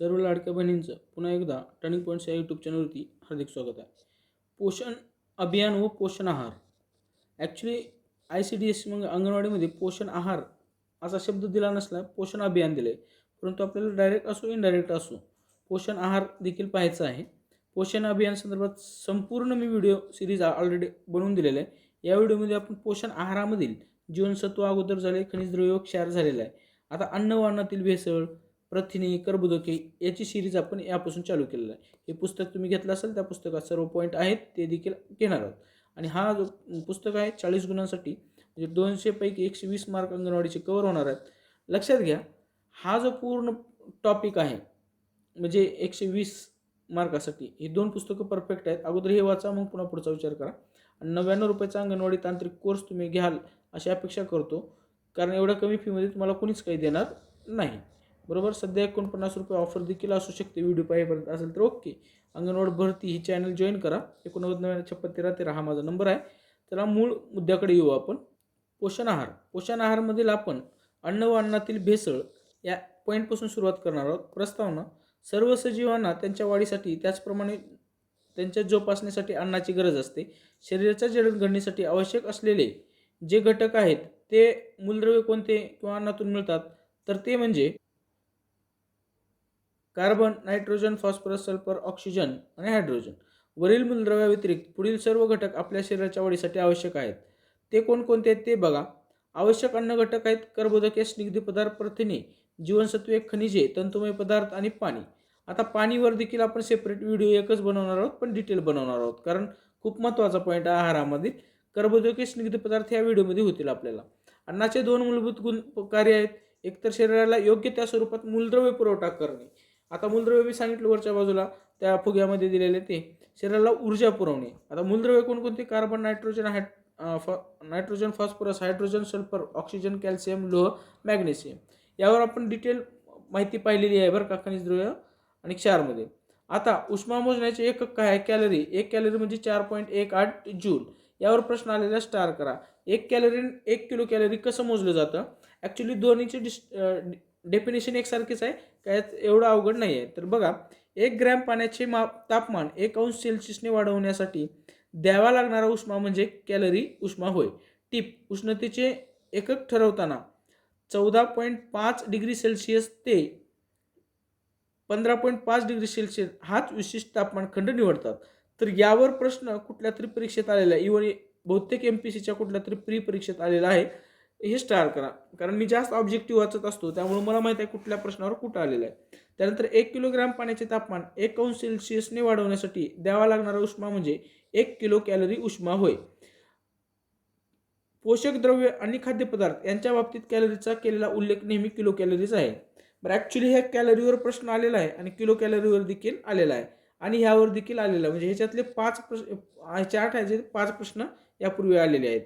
सर्व लाडक्या बहिणींचं पुन्हा एकदा टर्निंग पॉईंट्स या यूट्यूब चॅनलवरती हार्दिक स्वागत आहे. पोषण अभियान व पोषण आहार. Actually I C D S मग अंगणवाडीमध्ये पोषण आहार असा शब्द दिला नसला पोषण अभियान दिलं आहे परंतु आपल्याला डायरेक्ट असो इनडायरेक्ट असो पोषण आहार देखील पाहायचा आहे. पोषण अभियान संदर्भात संपूर्ण मी व्हिडिओ सिरीज ऑलरेडी बनवून दिलेला आहे. या व्हिडिओमध्ये आपण पोषण आहारामधील जीवनसत्व अगोदर झाले खनिज द्रव्य क्षार झालेला आहे. आता अन्न भेसळ प्रथिने कर्बोदके याची सिरीज आपण यापासून चालू केलेलं आहे. हे पुस्तक तुम्ही घेतलं असेल त्या पुस्तकात सर्व पॉईंट आहेत ते देखील घेणार आहोत. आणि हा जो पुस्तक आहे चाळीस गुणांसाठी म्हणजे दोनशेपैकी एकशे वीस मार्क अंगणवाडीचे कवर होणार आहेत. लक्षात घ्या हा जो पूर्ण टॉपिक आहे म्हणजे एकशे वीस मार्कासाठी ही दोन पुस्तकं परफेक्ट आहेत. अगोदर हे वाचा मग पुन्हा पुढचा विचार करा. आणि नव्याण्णव रुपयाचा अंगणवाडी तांत्रिक कोर्स तुम्ही घ्याल अशी अपेक्षा करतो. कारण एवढ्या कमी फीमध्ये तुम्हाला कोणीच काही देणार नाही. बरोबर? सध्या एकोणपन्नास रुपये ऑफर देखील असू शकते व्हिडिओ पाहिजेपर्यंत असेल तर ओके अंगणवाडी भरती ही चॅनल जॉईन करा. एकोणनव्वद नव्याण्णव छप्पन तेरा तेरा हा माझा नंबर आहे. त्याला मूळ मुद्द्याकडे येऊ आपण. पोषण आहार. पोषण आहारमधील आपण अन्न व अन्नातील भेसळ या पॉईंटपासून सुरुवात करणार आहोत. प्रस्तावना सर्व सजीवांना त्यांच्या वाढीसाठी त्याचप्रमाणे त्यांच्या जोपासण्यासाठी अन्नाची गरज असते. शरीराच्या जडणघडणीसाठी आवश्यक असलेले जे घटक आहेत ते मूलद्रव्य कोणते किंवा अन्नातून मिळतात? तर ते म्हणजे carbon nitrogen phosphorus sulphur oxygen आणि हायड्रोजन. वरील मूलद्रव्याव्यतिरिक्त पुढील सर्व घटक आपल्या शरीराच्या वाढीसाठी आवश्यक आहेत. ते कोणकोणते आहेत ते बघा. आवश्यक अन्न घटक आहेत कर्बोदके स्निग्ध पदार्थ प्रथिने जीवनसत्वे खनिजे तंतुमय पदार्थ आणि पाणी. आता पाणीवर देखील आपण सेपरेट व्हिडिओ एकच बनवणार आहोत पण डिटेल बनवणार आहोत. कारण खूप महत्त्वाचा पॉईंट आहे आहारामध्ये. कर्बोदके स्निग्ध पदार्थ या व्हिडिओमध्ये होतील आपल्याला. अन्नाचे दोन मूलभूत गुण कार्य आहेत. एकतर शरीराला योग्य त्या स्वरूपात मूलद्रव्य पुरवठा करणे. आता मूलद्रव्य मी सांगितलं वरच्या बाजूला त्या फुग्यामध्ये दिलेले ते. शरीराला ऊर्जा पुरवणे. आता मूलद्रव्य कोणकोणते? कार्बन नायट्रोजन हाय फॉ nitrogen phosphorus hydrogen sulphur oxygen calcium लोह मॅग्नेशियम यावर आपण डिटेल माहिती पाहिलेली आहे बरं का खनिज द्रव्य आणि क्षारमध्ये. आता उष्मा मोजण्याचे एकक काय आहे? कॅलरी एक कॅलरी म्हणजे चार पॉईंट एक आठ जूल यावर प्रश्न आलेला स्टार करा. एक कॅलरी एक किलो कॅलरी कसं मोजलं जातं? ॲक्च्युली दोन्हीचे डिस डेफिनेशन एकसारखेच आहे. काय एवढं अवघड नाही आहे तर बघा एक ग्रॅम पाण्याचे माप तापमान एक अंश सेल्सिअसने वाढवण्यासाठी द्यावा लागणारा उष्मा म्हणजे कॅलरी उष्मा होय. टिप उष्णतेचे एकक ठरवताना चौदा पॉईंट पाच डिग्री सेल्सिअस ते पंधरा पॉईंट पाच डिग्री सेल्सिअस हाच विशिष्ट तापमान खंड निवडतात. तर यावर प्रश्न कुठल्या तरी परीक्षेत आलेला आहे. इव्हन बहुतेक एम पी सीच्या कुठल्या तरी प्री परीक्षेत आलेला आहे. हे स्टार करा. कारण मी जास्त ऑब्जेक्टिव्ह वाचत असतो त्यामुळे मला माहीत आहे कुठल्या प्रश्नावर कुठं आलेलं आहे. त्यानंतर एक किलोग्राम पाण्याचे तापमान एक अंश सेल्सिअसने वाढवण्यासाठी द्यावा लागणारा उष्मा म्हणजे एक किलो कॅलरी उष्मा होय. पोषक द्रव्य आणि खाद्यपदार्थ यांच्या बाबतीत कॅलरीचा केलेला उल्लेख नेहमी किलो कॅलरीज आहे. बरं ॲक्च्युली ह्या कॅलरीवर प्रश्न आलेला आहे आणि किलो कॅलरीवर देखील आलेला आहे. आणि ह्यावर देखील आलेला आहे. म्हणजे ह्याच्यातले पाच प्रश्न ह्याचे आठ ह्याचे पाच प्रश्न यापूर्वी आलेले आहेत.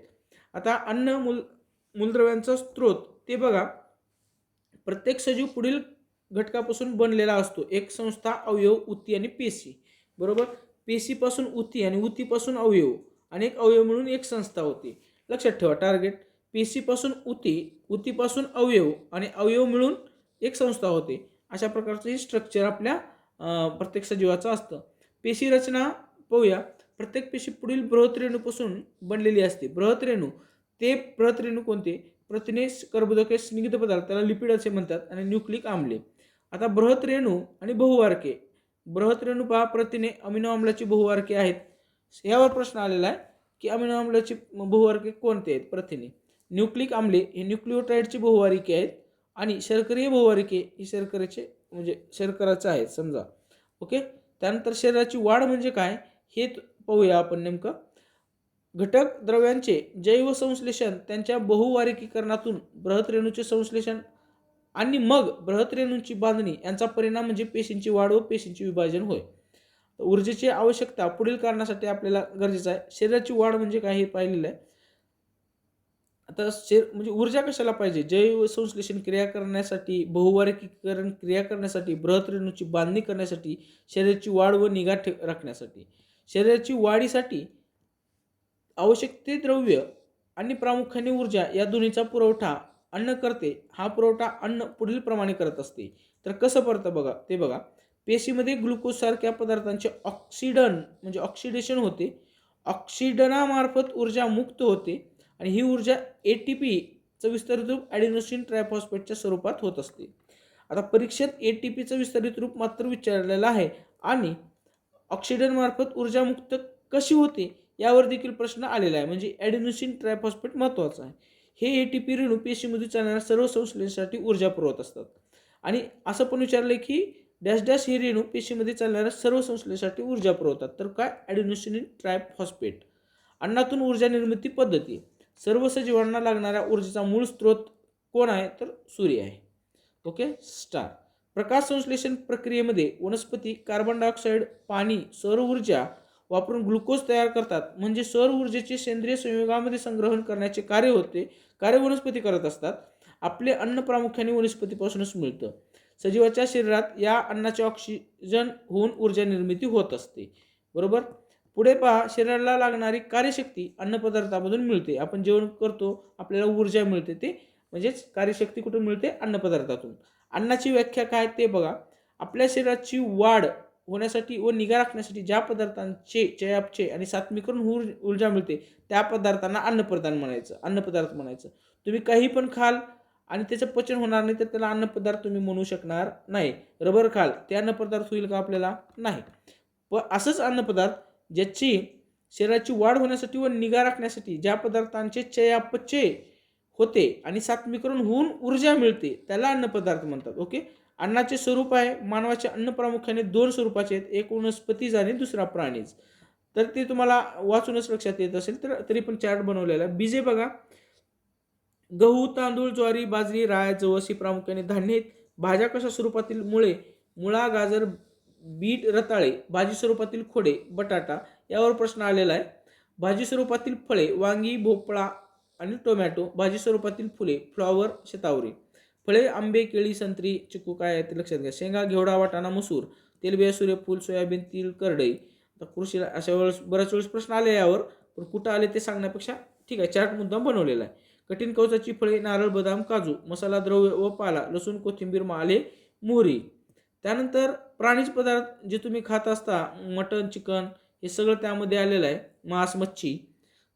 आता अन्न मूल मूलद्रव्यांचा स्रोत. ते बघा प्रत्येक सजीव पुढील घटकापासून बनलेला असतो. एक संस्था अवयव उती आणि पेशी. बरोबर? पेशीपासून उती आणि उतीपासून अवयव. आणि एक अवयव म्हणून एक संस्था होती. लक्षात ठेवा टार्गेट पेशीपासून उती उतीपासून अवयव आणि अवयव मिळून एक संस्था होते. अशा प्रकारचं हे स्ट्रक्चर आपल्या प्रत्येक सजीवाचं असतं. पेशी रचना पाहूया. प्रत्येक पेशी पुढील बृहत रेणूपासून बनलेली असते. बृहत रेणू ते बृहत कोणते? प्रथिने कर्बोदके स्निग्ध पदार्थ त्याला लिपिड असे म्हणतात आणि न्यूक्लिक आम्ले. आता बृहत रेणू आणि बहुवारके. बृहत रेणू पहा प्रथिने अमिनो आम्लाची बहुवारके आहेत. यावर प्रश्न आलेला आहे की अमिनो आम्लाची बहुवारके कोणते आहेत? प्रथिने. न्यूक्लिक आम्ले हे न्यूक्लिओटाईडची बहुवारिके आहेत आणि शर्करीय बहुवारिके ही शर्करेचे म्हणजे शर्कराचं आहेत समजा. ओके त्यानंतर शरीराची वाढ म्हणजे काय? हे पाहूया आपण नेमकं. घटक द्रव्यांचे जैव संश्लेषण त्यांच्या बहुवारिकीकरणातून बृहत रेणूचे संश्लेषण आणि मग बृहत रेणूंची बांधणी यांचा परिणाम म्हणजे पेशींची वाढ व पेशींचे विभाजन होय. ऊर्जेची आवश्यकता पुढील कारणासाठी आपल्याला गरजेचं आहे. शरीराची वाढ म्हणजे काय हे पाहिलेलं आहे. आता शरीर म्हणजे ऊर्जा कशाला पाहिजे? जैव संश्लेषण क्रिया करण्यासाठी बहुवारिकीकरण क्रिया करण्यासाठी बृहत रेणूची बांधणी करण्यासाठी शरीराची वाढ व निगा ठेव राखण्यासाठी. शरीराची वाढीसाठी आवश्यक ते द्रव्य आणि प्रामुख्याने ऊर्जा या दोन्हीचा पुरवठा अन्न करते. हा पुरवठा अन्न पुढील प्रमाणे करत असते. तर कसं पडतं बघा ते बघा. पेशीमध्ये ग्लुकोजसारख्या पदार्थांचे ऑक्सिडन म्हणजे ऑक्सिडेशन होते. ऑक्सिडनामार्फत ऊर्जा मुक्त होते आणि ही ऊर्जा ए टी पीचं विस्तारित रूप ॲडिनोसिन ट्रायफॉस्फेटच्या स्वरूपात होत असते. आता परीक्षेत ए टी पीचं विस्तारित रूप मात्र विचारलेलं आहे आणि ऑक्सिडनमार्फत ऊर्जा मुक्त कशी होते? यावर देखील प्रश्न आलेला आहे. म्हणजे ॲडिनोसिन ट्रायफॉस्फेट महत्त्वाचं आहे. हे ए टी पी रेणू पेशीमध्ये चालणाऱ्या सर्व संश्लेषणासाठी ऊर्जा पुरवत असतात. आणि असं पण विचारलं की डॅश डॅश हे रेणू पेशीमध्ये चालणाऱ्या सर्व संश्लेषणासाठी ऊर्जा पुरवतात तर काय? ॲडिनोसिन ट्रायफॉस्फेट अन्नातून ऊर्जा निर्मिती पद्धती. सर्व सजीवांना लागणाऱ्या ऊर्जेचा मूळ स्रोत कोण आहे? तर सूर्य आहे. ओके? स्टार. प्रकाश संश्लेषण प्रक्रियेमध्ये वनस्पती कार्बन डायऑक्साईड पाणी सौर ऊर्जा वापरून ग्लुकोज तयार करतात. म्हणजे सौर ऊर्जेचे सेंद्रिय संयोगामध्ये संग्रहण करण्याचे कार्य होते. कार्य वनस्पती करत असतात. आपले अन्न प्रामुख्याने वनस्पतीपासूनच मिळतं. सजीवाच्या शरीरात या अन्नाचे ऑक्सिजन होऊन ऊर्जा निर्मिती होत असते. बरोबर? पुढे पहा शरीराला लागणारी कार्यशक्ती अन्नपदार्थामधून मिळते. आपण जेवण करतो आपल्याला ऊर्जा मिळते. ते म्हणजेच कार्यशक्ती कुठून मिळते? अन्नपदार्थातून अन्नाची व्याख्या काय ते बघा. आपल्या शरीराची वाढ होण्यासाठी व निगा राखण्यासाठी ज्या पदार्थांचे चयापचे आणि सात्मीकरण ऊर ऊर्जा मिळते त्या पदार्थांना अन्नप्रदान म्हणायचं अन्नपदार्थ म्हणायचं. तुम्ही काही पण खाल आणि त्याचं पचन होणार नाही तर त्याला अन्नपदार्थ तुम्ही म्हणू शकणार नाही. रबर खाल ते अन्नपदार्थ होईल का आपल्याला? नाही. व असंच अन्नपदार्थ ज्याची शरीराची वाढ होण्यासाठी व निगा राखण्यासाठी ज्या पदार्थांचे चयापचय होते आणि सात्मीकरण होऊन ऊर्जा मिळते त्याला अन्नपदार्थ म्हणतात. ओके? अन्नाचे स्वरूप आहे मानवाचे अन्न प्रामुख्याने दोन स्वरूपाचे आहेत एक वनस्पतीज आणि दुसरा प्राणीज. तर ते तुम्हाला वाचूनच लक्षात येत असेल तर तरी पण चार्ट बनवलेला आहे. बीजे बघा. गहू तांदूळ ज्वारी बाजरी राय जवस ही प्रामुख्याने धान्य आहेत. भाज्या कशा स्वरूपातील मुळे? मुळा गाजर बीट रताळे भाजी स्वरूपातील खोडे बटाटा यावर प्रश्न आलेला आहे. भाजी स्वरूपातील फळे वांगी भोपळा आणि टोमॅटो भाजी स्वरूपातील फुले फ्लॉवर शतावरी. फळे आंबे केळी संत्री चिकू काय आहे ते लक्षात घ्या. शेंगा घेवडा वाटाणा मसूर तेलबिया सूर्यफूल सोयाबीन तिल करडई. आता कृषीला अशा वेळेस बऱ्याच वेळेस प्रश्न आले यावर पण कुठं आले ते सांगण्यापेक्षा ठीक आहे चार्ट मुद्दाम बनवलेला आहे. कठीण कवचाची फळे नारळ बदाम काजू मसाला द्रव्य व पाला लसूण कोथिंबीर माले मोहरी. त्यानंतर प्राणीज पदार्थ जे तुम्ही खात असता मटन चिकन हे सगळं त्यामध्ये आलेलं आहे मांस मच्छी.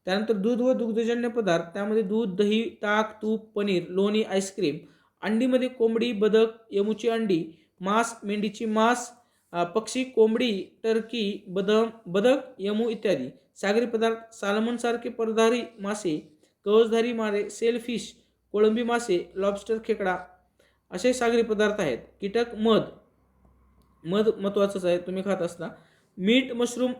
त्यानंतर दूध व दुग्धजन्य पदार्थ त्यामध्ये दूध दही ताक तूप पनीर लोणी आईस्क्रीम अंडीमध्ये कोंबडी बदक यमुची अंडी मांस मेंढीची मांस पक्षी कोंबडी टर्की बदम बदक यमू इत्यादी. सागरी पदार्थ सालमनसारखे परधारी मासे कवचधारी मारे सेलफिश कोळंबी मासे लॉबस्टर खेकडा असे सागरी पदार्थ आहेत. कीटक मध. मध महत्त्वाचंच आहे. तुम्ही खात असता. मीठ मशरूम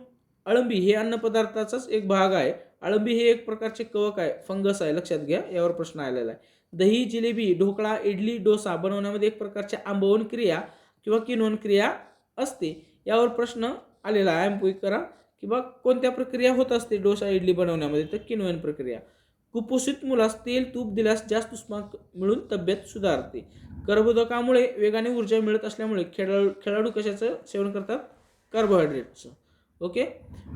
अळंबी हे अन्नपदार्थाचाच एक भाग आहे. अळंबी हे एक प्रकारचे कवक आहे फंगस आहे लक्षात घ्या यावर प्रश्न आलेला आहे. दही जिलेबी ढोकळा इडली डोसा बनवण्यामध्ये एक प्रकारची आंबवण क्रिया किंवा किनवण क्रिया असते. यावर प्रश्न आलेला आहे. आंबोई करा किंवा कोणत्या प्रक्रिया होत असते डोसा इडली बनवण्यामध्ये तर किनवण प्रक्रिया. कुपोषित मुलास तेल तूप दिल्यास जास्त उष्माक मिळून तब्येत सुधारते. कर्बोदकामुळे वेगाने ऊर्जा मिळत असल्यामुळे खेळाडू खेळाडू कशाचं सेवन करतात? कार्बोहायड्रेटचं ओके?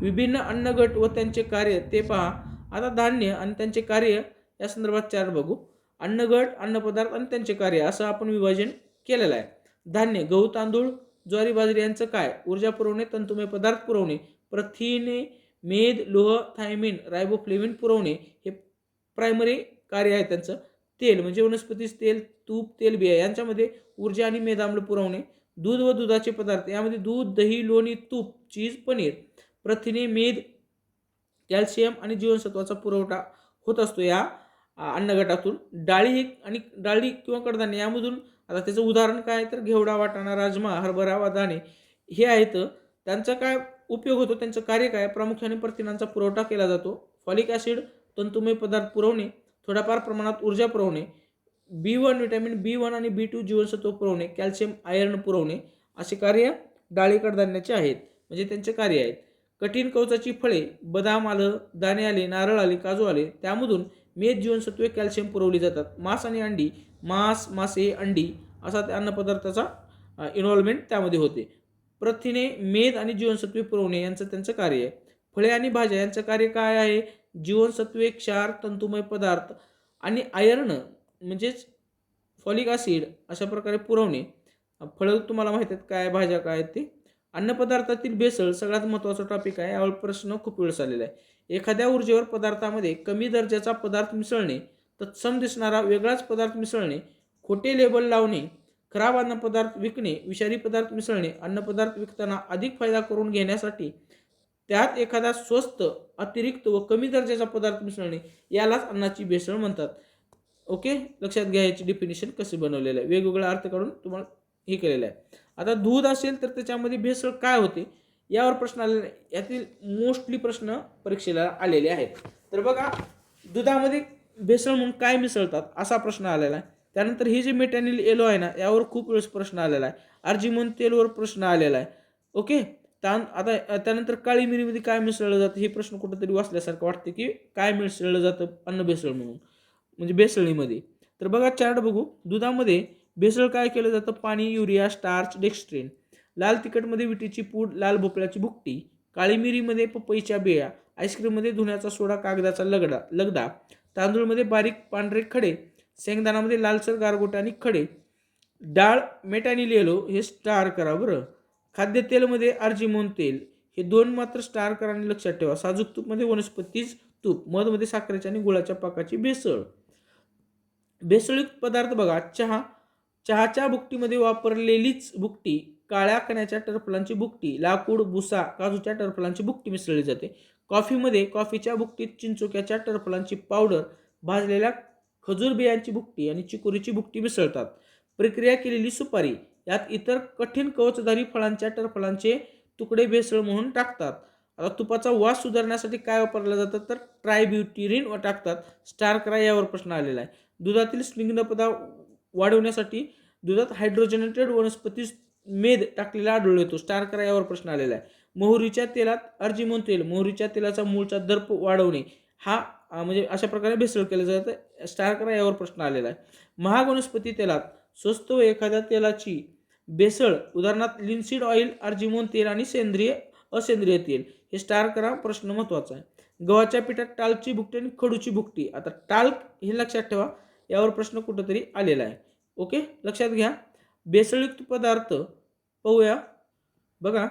विभिन्न अन्नगट व त्यांचे कार्य ते पहा. आता धान्य आणि त्यांचे कार्य या संदर्भात चार बघू. अन्नगट अन्नपदार्थ आणि त्यांचे कार्य असं आपण विभाजन केलेलं आहे. धान्य गहू तांदूळ ज्वारी बाजरी यांचं काय? ऊर्जा पुरवणे तंतुमय पदार्थ पुरवणे. प्रथिने मेद लोह थायमिन रायबोफ्लेमिन पुरवणे हे प्रायमरी कार्य आहे त्यांचं. तेल म्हणजे वनस्पतीच तेल तूप तेल बिया यांच्यामध्ये ऊर्जा आणि मेदाम्ल पुरवणे. दूध व दुधाचे पदार्थ. यामध्ये दूध दही लोणी तूप चीज पनीर प्रथिने मेद कॅल्शियम आणि जीवनसत्वाचा पुरवठा होत असतो या अन्नगटातून. डाळी आणि डाळी किंवा कडधान्य यामधून आता त्याचं उदाहरण काय? तर घेवडा वाटाणा राजमा हरभरा वा दाणे हे आहेत. त्यांचा काय उपयोग होतो? त्यांचं कार्य काय? प्रामुख्याने प्रथिनांचा पुरवठा केला जातो. फॉलिक ॲसिड तंतुमय पदार्थ पुरवणे थोड्याफार प्रमाणात ऊर्जा पुरवणे B one vitamin B one आणि बी टू जीवनसत्व पुरवणे कॅल्शियम आयर्न पुरवणे असे कार्य डाळी कडधान्याचे आहेत. म्हणजे त्यांचे कार्य आहेत. कठीण कवचाची फळे बदाम आलं दाणे आले नारळ आले काजू आले त्यामधून मेद जीवनसत्वे कॅल्शियम पुरवली जातात. मांस आणि अंडी मांस मासे अंडी असा त्या अन्नपदार्थाचा इन्व्हॉल्वमेंट त्यामध्ये होते. प्रथिने मेद आणि जीवनसत्वे पुरवणे यांचं त्यांचं कार्य आहे. फळे आणि भाज्या यांचं कार्य काय आहे? जीवनसत्वे क्षार तंतुमय पदार्थ आणि आयर्न म्हणजेच फॉलिक ॲसिड अशा प्रकारे पुरवणे. फळं तुम्हाला माहीत आहेत काय भाज्या काय आहेत ते. अन्नपदार्थातील भेसळ सगळ्यात महत्त्वाचा टॉपिक आहे. यावर प्रश्न खूप वेळेस आलेला आहे. एखाद्या ऊर्जेवर पदार्थामध्ये कमी दर्जाचा पदार्थ मिसळणे तत्सम दिसणारा वेगळाच पदार्थ मिसळणे खोटे लेबल लावणे खराब अन्नपदार्थ विकणे विषारी पदार्थ मिसळणे अन्नपदार्थ विकताना अधिक फायदा करून घेण्यासाठी त्यात एखादा स्वस्त अतिरिक्त व कमी दर्जाचा पदार्थ मिसळणे यालाच अन्नाची भेसळ म्हणतात. ओके? लक्षात घ्या याची डिफिनेशन कसे बनवलेलं आहे. वेगवेगळा अर्थ काढून तुम्हाला हे केलेलं आहे. आता दूध असेल तर त्याच्यामध्ये भेसळ काय होते? यावर प्रश्न आलेला आहे यातील मोस्टली प्रश्न परीक्षेला आलेले आहेत. तर बघा दुधामध्ये भेसळ म्हणून काय मिसळतात असा प्रश्न आलेला आहे. त्यानंतर हे जे मेटॅनिल येलो आहे ना यावर खूप वेळेस प्रश्न आलेला आहे. अर्जिमोन तेलवर प्रश्न आलेला आहे. ओके? त्यान आता त्यानंतर काळी मिरीमध्ये काय मिसळलं जातं हे प्रश्न कुठंतरी वाचल्यासारखं वाटतं की काय मिसळलं जातं अन्न भेसळ म्हणून. म्हणजे बेसळीमध्ये तर बघा चार्ट बघू. दुधामध्ये भेसळ काय केलं जातं? पाणी युरिया स्टार्च डेक्स्ट्रेन लाल तिखटमध्ये विटीची पूड लाल भोपळ्याची भुकटी. काळी मिरीमध्ये पपईच्या बिया. आईस्क्रीममध्ये धुण्याचा सोडा कागदाचा लगडा लगदा तांदूळमध्ये बारीक पांढरे खडे. शेंगदाणामध्ये लालसर गारगोट आणि खडे. डाळ मेटॅनिल येलो हे स्टार करा बरं. खाद्यतेलमध्ये अर्जिमोन तेल. हे दोन मात्र स्टार करा आणि लक्षात ठेवा. साजूक तूपमध्ये वनस्पतीच तूप. मधमध्ये साखरेच्या आणि गुळाच्या पाकाची भेसळ. भेसळयुक्त पदार्थ बघा. चहा. चहाच्या बुकटीमध्ये वापरलेलीच बुकटी काळ्या कण्याच्या टरफलांची बुकटी लाकूड भुसा काजूच्या टरफलांची बुकटी मिसळली जाते. कॉफीमध्ये कॉफीच्या बुकटीत चिंचोक्याच्या टरफलांची पावडर भाजलेल्या खजूर बियांची बुकटी आणि चिकोरीची बुकटी मिसळतात. प्रक्रिया केलेली सुपारी यात इतर कठीण कवचधारी फळांच्या टरफलांचे तुकडे भेसळ म्हणून टाकतात. आता तुपाचा वास सुधारण्यासाठी काय वापरलं जातं तर ट्रायब्युटिरिन टाकतात. स्टार करा यावर प्रश्न आलेला आहे. दुधातील स्निग्धपदा वाढवण्यासाठी दुधात हायड्रोजनेटेड वनस्पती मेद टाकलेला आढळून येतो. स्टार करा यावर प्रश्न आलेला आहे. मोहरीच्या तेलात अर्जिमोन तेल मोहरीच्या तेलाचा मूळचा दर्प वाढवणे हा म्हणजे अशा प्रकारे भेसळ केलं जातं. स्टार करा यावर प्रश्न आलेला आहे. महाग वनस्पती तेलात स्वस्त व एखाद्या तेलाची भेसळ उदाहरणार्थ लिन्सीड ऑइल अर्जिमोन तेल आणि सेंद्रिय असेंद्रिय तेल हे स्टार करा प्रश्न महत्त्वाचा आहे. गव्हाच्या पिठात टालची भुकटी आणि खडूची भुकटी. आता टाल्क हे लक्षात ठेवा. यावर प्रश्न कुठंतरी आलेला आहे. ओके? लक्षात घ्या. बेसळयुक्त पदार्थ पाहूया. बघा.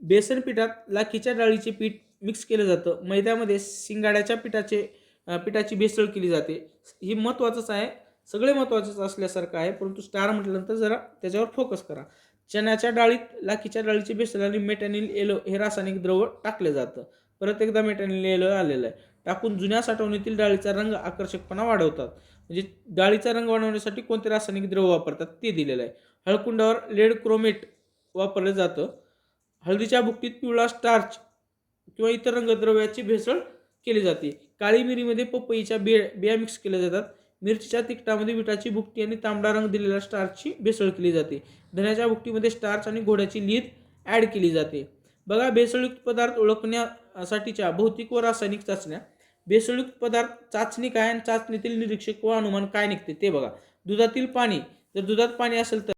बेसन पिठात लाखीच्या डाळीचे पीठ मिक्स केलं जातं. मैद्यामध्ये शिंगाड्याच्या पिठाचे पिठाची भेसळ केली जाते. ही महत्त्वाचंच आहे. सगळे महत्त्वाचंच असल्यासारखं आहे परंतु स्टार म्हटल्यानंतर जरा त्याच्यावर फोकस करा. चण्याच्या डाळीत लाखीच्या डाळीची भेसळ आणि मेटॅनिल एलो हे रासायनिक द्रव टाकले जातं. परत एकदा मेटॅनिल एलो आलेलं आहे. टाकून जुन्या साठवणीतील डाळीचा रंग आकर्षकपणा वाढवतात. म्हणजे डाळीचा रंग वाढवण्यासाठी कोणते रासायनिक द्रव वापरतात ते दिलेलं आहे. हळकुंडावर लेड क्रोमेट वापरलं जातं. हळदीच्या भुकटीत पिवळा स्टार्च किंवा इतर रंगद्रव्याची भेसळ केली जाते. काळी मिरीमध्ये पपईच्या बे बिया मिक्स केल्या जातात. मिरचीच्या तिखटामध्ये विटाची भुकटी आणि तांबडा रंग दिलेल्या स्टार्चची भेसळ केली जाते. धण्याच्या भुकटीमध्ये स्टार्च आणि घोड्याची लीद ॲड केली जाते. बघा भेसळयुक्त पदार्थ ओळखण्यासाठीच्या भौतिक व रासायनिक चाचण्या. भेसळयुक्त पदार्थ चाचणी काय आणि चाचणीतील निरीक्षक व अनुमान काय निघते ते बघा. दुधातील पाणी जर दुधात पाणी असेल तर